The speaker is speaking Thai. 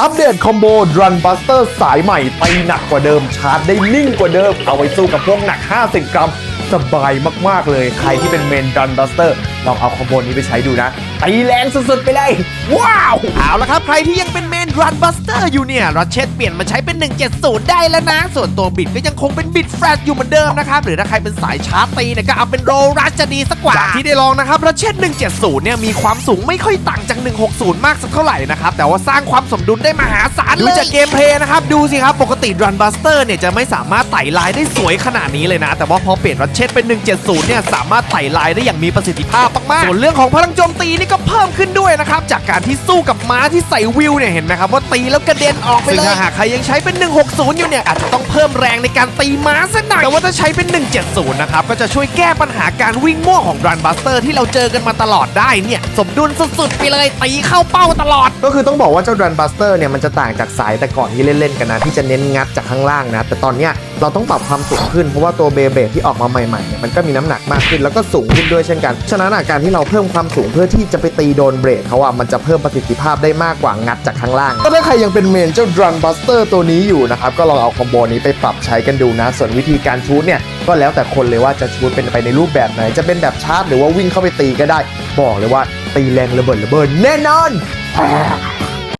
อัปเดตคอมโบดรอนบัสเตอร์สายใหม่ไปหนักกว่าเดิมชาร์จได้นิ่งกว่าเดิม เอาไว้สู้กับพวกหนัก 50 กรัม สบายมาก ๆ เลย ใครที่เป็นเมนดันบัสเตอร์ลองเอาคอมโบนี้ไปใช้ดูนะตีแรงสุด ๆ ไปเลย ว้าว เอาละครับ ใครที่ยังเป็นเมน รันบัสเตอร์อยู่เนี่ยรัชเชตเปลี่ยนมาใช้เป็น 170 ได้แล้วนะ ส่วนตัวบิดก็ยังคงเป็นบิดแฟลตอยู่เหมือนเดิมนะครับ หรือถ้าใครเป็นสายชาร์ตีเนี่ยก็เอาเป็นโรรัชจะดีสักกว่า จากที่ได้ลองนะครับรัชเชต170 เนี่ยมีความสูงไม่ค่อยต่างจาก 160 มากสักเท่าไหร่นะครับ แต่ว่าสร้างความสมดุลได้มหาศาลเลยดูจากเกมเพลย์นะครับ ดูสิครับ ปกติรันบัสเตอร์เนี่ยจะไม่สามารถไต่ลายได้สวยขนาดนี้เลยนะ แต่ว่าพอเปลี่ยนรัชเชตเป็น 170 เนี่ยสามารถไต่ลายได้อย่างมีประสิทธิภาพมากๆส่วนเรื่องของพลังโจมตีนี่ก็เพิ่มขึ้นด้วยนะครับจากการที่สู้กับม้าที่ใส่วิวเนี่ยเห็นไหมครับว่าตีแล้วกระเด็นออกไปเลยซึ่งถ้าหากใครยังใช้เป็น 160 อยู่เนี่ย อาจจะต้องเพิ่มแรงในการตีม้าสักหน่อย แต่ว่าถ้าใช้เป็น 170 นะครับ ก็จะช่วยแก้ปัญหาการวิ่งมั่วของรันบัสเตอร์ที่เราเจอกันมาตลอดได้เนี่ย สมดุลสุดๆ ไปเลย ตีเข้าเป้าตลอด ก็คือต้องบอกว่าเจ้า Run Buster เนี่ยมันจะต่างจากสายแต่ก่อนที่เล่นๆกันนะ ที่จะเน้นงัดจากข้างล่างนะ แต่ตอนเนี้ยเราต้องปรับความสูงขึ้นเพราะว่าตัวเบเบที่ออกมาใหม่ๆเนี่ยมันก็มีน้ำหนักมากขึ้นแล้วก็สูงขึ้นด้วยเช่นกันฉะนั้นอาการที่เราเพิ่มความสูงเพื่อที่จะไปตีโดนเบรกเขาอะมันจะเพิ่มประสิทธิภาพได้มากกว่างัดจากข้างล่างก็ถ้าใครยังเป็นเมนเจ้าดรัมบัสเตอร์ตัวนี้อยู่นะครับ ก็ลองเอาคอมโบนี้ไปปรับใช้กันดูนะ ส่วนวิธีการชูตเนี่ย ก็แล้วแต่คนเลยว่าจะชูตเป็นไปในรูปแบบไหน จะเป็นแบบชาร์จหรือว่าวิ่งเข้าไปตีก็ได้ บอกเลยว่าตีแรงระเบิดระเบิดแน่นอน